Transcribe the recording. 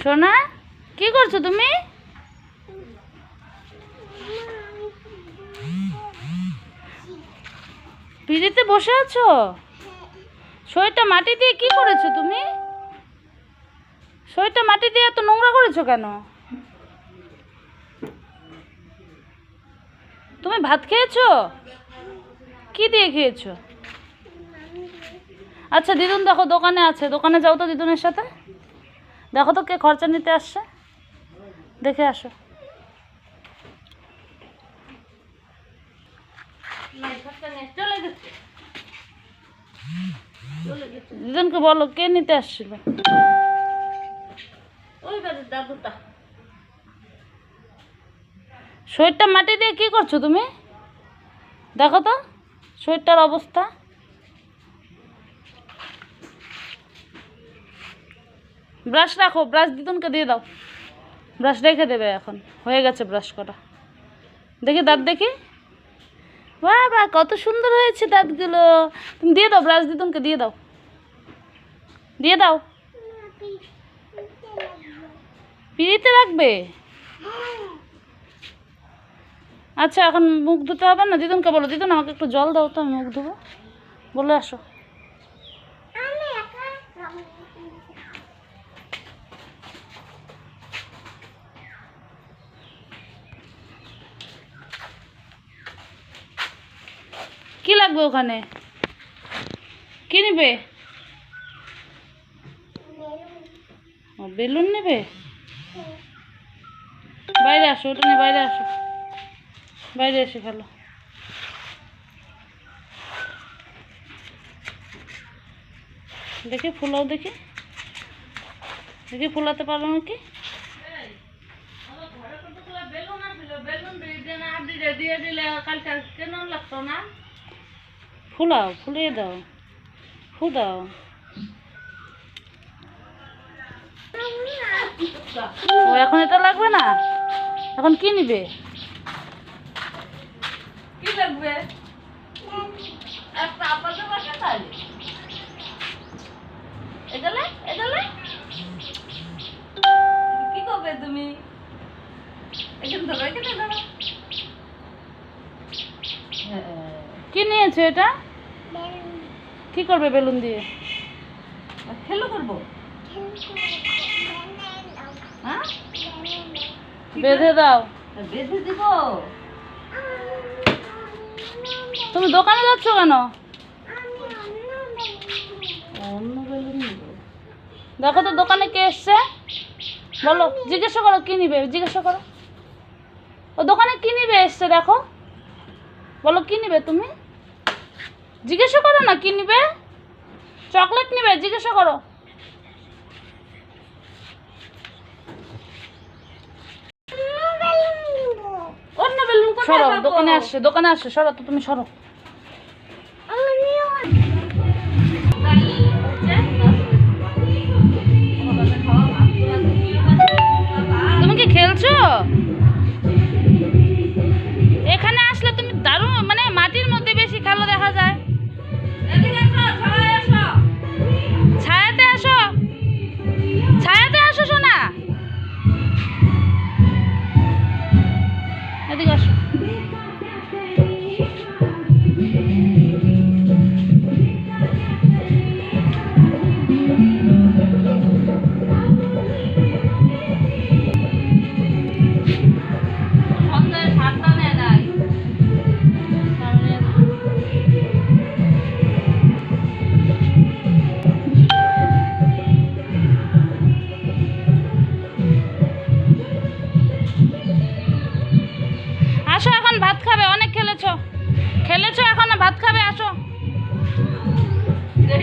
সোনা, কি করছ তুমি? পিড়িতে বসে আছো? শরীরটা মাটি দিয়ে কি করেছ তুমি? শরীরটা মাটি দিয়ে এত নোংরা করেছ কেন? তুমি ভাত খেয়েছো? কি দিয়ে খেয়েছো? আচ্ছা দিদুন দেখো, দোকানে আছে। দোকানে যাও তো দিদুনের সাথে। দেখো তো কে খরচা নিতে আসছে। দেখে আসো। দুজনকে বলো, কে নিতে আসছিল? শরীরটা মাটি দিয়ে কি করছ তুমি? দেখো তো, শরীরটার অবস্থা। ব্রাশ রাখো ব্রাশ দিদুনকে দিয়ে দাও। ব্রাশ রেখে দেবে এখন। হয়ে গেছে ব্রাশ করা দেখি দাঁত দেখি। বাহ কত সুন্দর হয়েছে দাঁতগুলো। তুমি দিয়ে দাও ব্রাশ দিদুনকে দিয়ে দাও। দিয়ে দাও। পিড়িতে রাখবে? আচ্ছা এখন মুখ ধুতে হবে না? দিদুনকে বলো। দিদুন, আমাকে একটু জল দাও তো, আমি মুখ ধুবো। বলে আসো কি লাগবে ওখানে। কি নেবে? বেলুন নেবে? বাইরে আসো, ওটা নিয়ে বাইরে আসো। বাইরে এসে ফেলো। দেখি ফুলাও দেখি। দেখি ফুলাতে পারো নাকি? ফুলাও ফুলিয়ে দাও ফু দাও। ও এখন এটা লাগবে না? এখন কি নিবে? কি লাগবে? কি করবে তুমি? এখানে ধরো এখানে ধরো কি নিয়েছে এটা? কি করবে বেলুন দিয়ে? খেলো করব হ্যাঁ? বেঁধে দাও। বেঁধে দিব। তুমি দোকানে যাচ্ছ কেন? অন্য বেলুন দেখো তো দোকানে কে এসছে। বলো জিজ্ঞাসা করো কি নিবে জিজ্ঞাসা করো। ও দোকানে কি নিবে এসছে দেখো। বলো কি নিবে তুমি? জিজ্ঞাসা করো না কি নিবে? চকলেট নিবে জিজ্ঞাসা করো। সরো দোকানে আসছে দোকানে আসছে সরো তো তুমি সরো। আসো এখন ভাত খাবে অনেক খেলেছো। খেলেছো এখন ভাত খাবে